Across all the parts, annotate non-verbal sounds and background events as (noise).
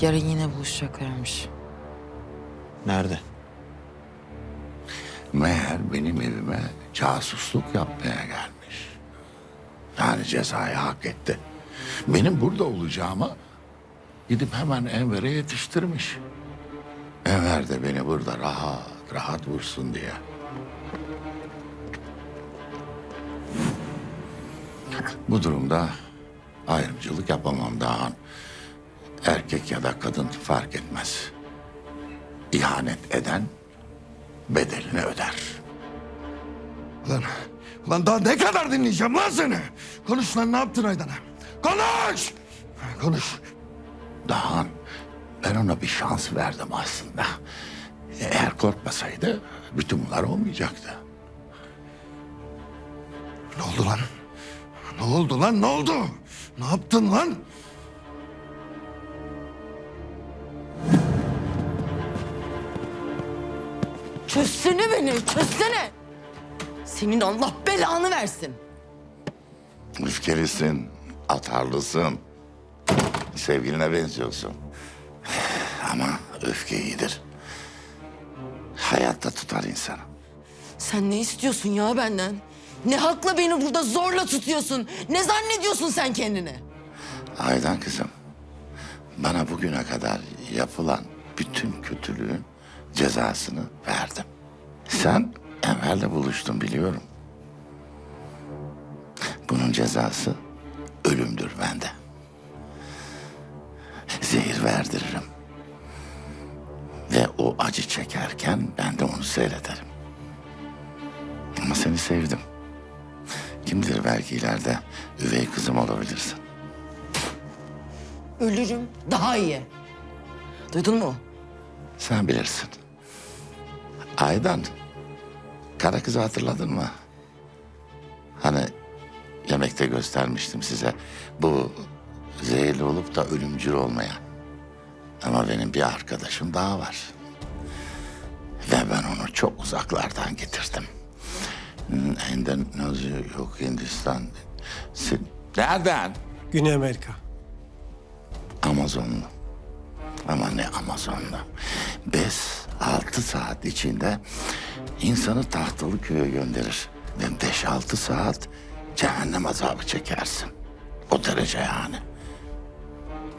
Yarın yine buluşacaklarmış. Nerede? Meğer benim evime casusluk yapmaya gelmiş. Yani cezayı hak etti. Benim burada olacağımı gidip hemen Enver'e yetiştirmiş. Enver de beni burada rahat rahat vursun diye. Bu durumda ayrımcılık yapamam daha. Erkek ya da kadın fark etmez. İhanet eden bedelini öder. Lan, lan daha ne kadar dinleyeceğim lan seni? Konuş lan ne yaptın Aydan'a? Konuş! Konuş. Dahan, ben ona bir şans verdim aslında. Eğer korkmasaydı bütün bunlar olmayacaktı. Ne oldu lan? Ne oldu lan ne oldu? Ne yaptın lan? Çözsene beni, çözsene. Senin Allah belanı versin. Öfkelisin, atarlısın. Sevgiline benziyorsun. (sighs) Ama öfke iyidir. Hayatta tutar insanı. Sen ne istiyorsun ya benden? Ne hakla beni burada zorla tutuyorsun? Ne zannediyorsun sen kendini? Aydan kızım, bana bugüne kadar yapılan bütün kötülüğün cezasını verdim. Sen Enver'le buluştun biliyorum. Bunun cezası ölümdür bende. Zehir verdiririm. Ve o acı çekerken ben de onu seyrederim. Ama seni sevdim. Kimdir belki ileride üvey kızım olabilirsin. Ölürüm daha iyi. Duydun mu? Sen bilirsin. Aydan. Kara kızı hatırladın mı? Hani yemekte göstermiştim size. Bu zehirli olup da ölümcül olmaya. Ama benim bir arkadaşım daha var. Ve ben onu çok uzaklardan getirdim. Endonezya yok Hindistan. Sin Nereden? Güney Amerika. Amazonlu. Ama ne Amazonlu. Biz 6 saat içinde insanı tahtalı köye gönderir. Ve 5-6 saat cehennem azabı çekersin. O derece yani.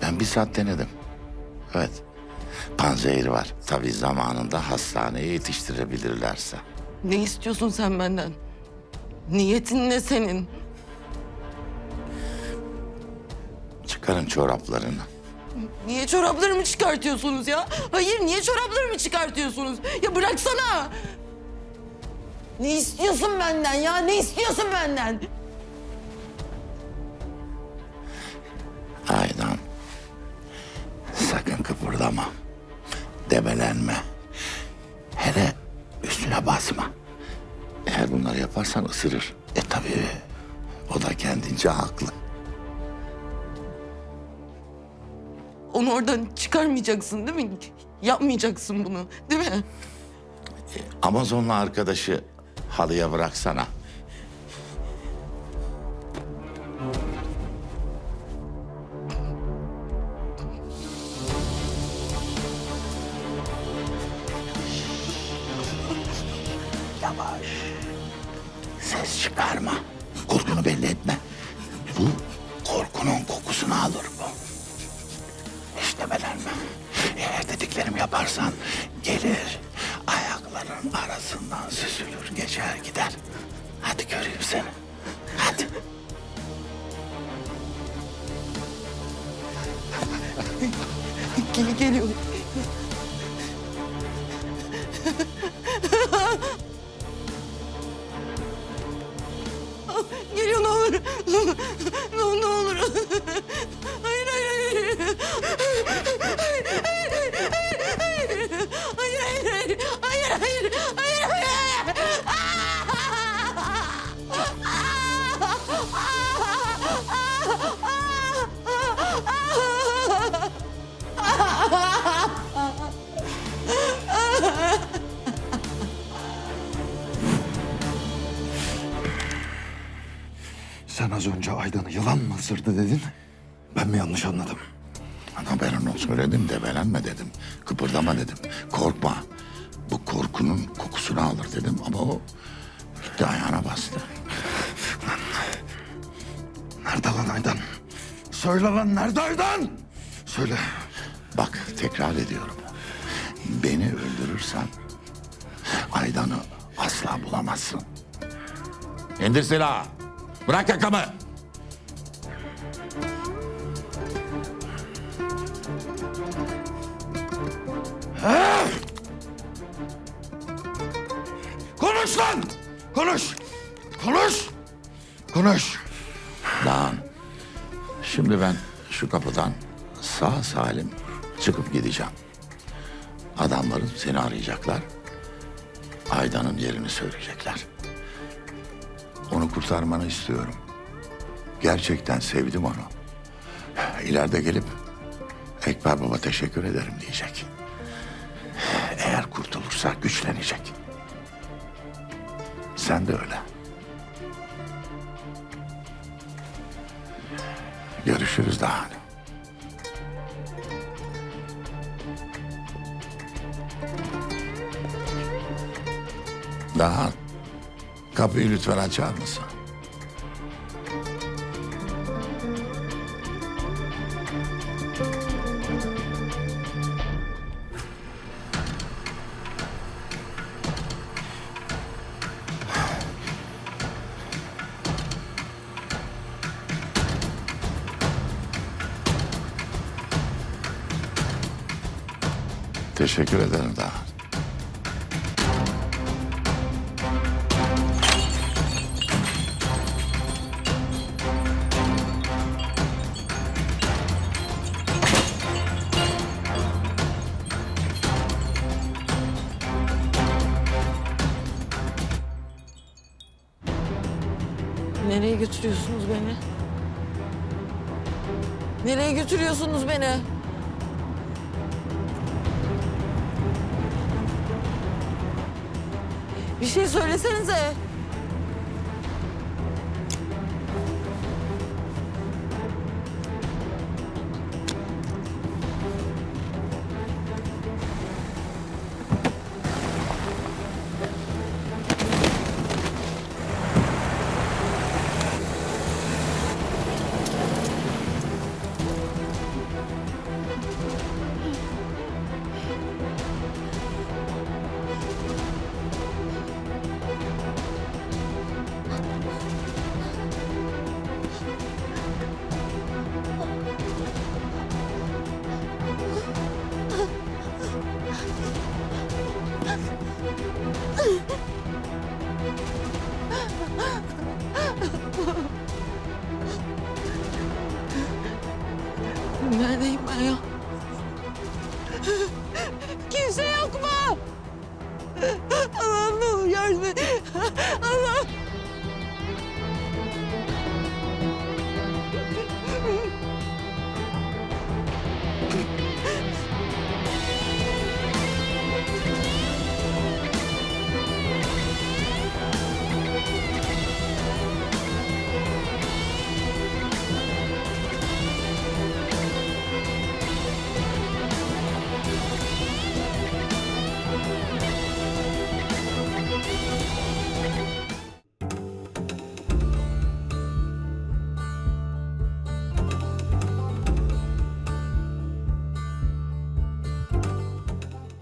Ben bir saat denedim. Evet. Panzehir var. Tabii zamanında hastaneye yetiştirebilirlerse. Ne istiyorsun sen benden? Niyetin ne senin? Çıkarın çoraplarını. Niye çoraplarımı çıkartıyorsunuz ya? Hayır niye çoraplarımı çıkartıyorsunuz? Ya bıraksana. Ne istiyorsun benden ya? Ne istiyorsun benden? Aydan. Sakın kıpırdama. Debelenme. Hele üstüne basma. Eğer bunları yaparsan ısırır. E tabii o da kendince haklı. Onu oradan çıkarmayacaksın değil mi? Yapmayacaksın bunu değil mi? Amazonlu arkadaşı halıya bıraksana. Yavaş. Ses çıkarma. Korkunu belli etme. Bu korkunun kokusunu alır bu. Dediklerimi yaparsan gelir ayakların arasından süzülür geçer gider. Hadi göreyim seni. Hadi. Gel geliyor. Sen az önce Aydan'ı yılan mı ısırdı dedin? Ben mi yanlış anladım? Ben onu söyledim debelenme dedim. Kıpırdama dedim. Korkma. Bu korkunun kokusunu alır dedim ama o gitti ayağına bastı. Nerede lan Aydan? Söyle lan nerede Aydan? Söyle. Bak tekrar ediyorum. Beni öldürürsen Aydan'ı asla bulamazsın. İndir silahı. Bırak yakamı. Konuş lan! Konuş! Konuş! Konuş! Dağın. Şimdi ben şu kapıdan sağ salim çıkıp gideceğim. Adamların seni arayacaklar. Aydan'ın yerini söyleyecekler. Onu kurtarmanı istiyorum. Gerçekten sevdim onu. İleride gelip Ekber Baba teşekkür ederim diyecek. Eğer kurtulursa güçlenecek. Sen de öyle. Görüşürüz daha. Daha kapıyı lütfen açar mısın? Teşekkür ederim daha. Nereye götürüyorsunuz beni? Nereye götürüyorsunuz beni? Bir şey söylesenize. Neredeyim ben ya? Kimse yok mu? Allah'ım ne olur yardım et.